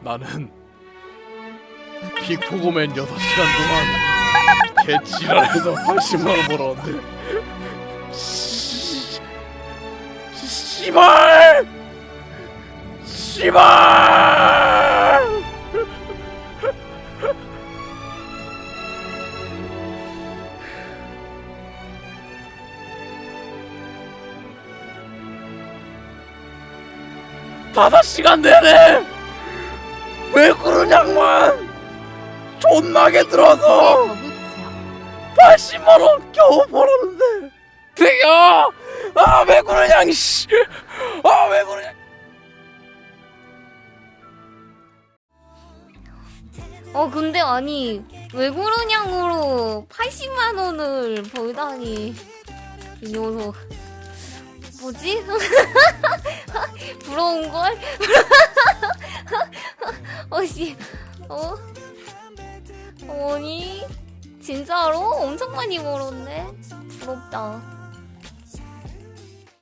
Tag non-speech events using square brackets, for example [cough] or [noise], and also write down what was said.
나는 빅토고맨 6시간 동안 개지랄해서 80만원 벌었는데 씨- 씨발! 씨발! 다섯 시간 내내 왜 그러냐만. 존나게 들어서 거북차 80만 원 겨우 벌었는데. 되겨 아왜 그러냐 씨아왜 그러냐. 어 근데 아니 왜 그러냐고로 80만 원을 벌다니. 이 녀석. 뭐지? [laughs] 부러운 걸? [laughs] 어씨 어? 아니? 진짜로? 엄청 많이 벌었네. 부럽다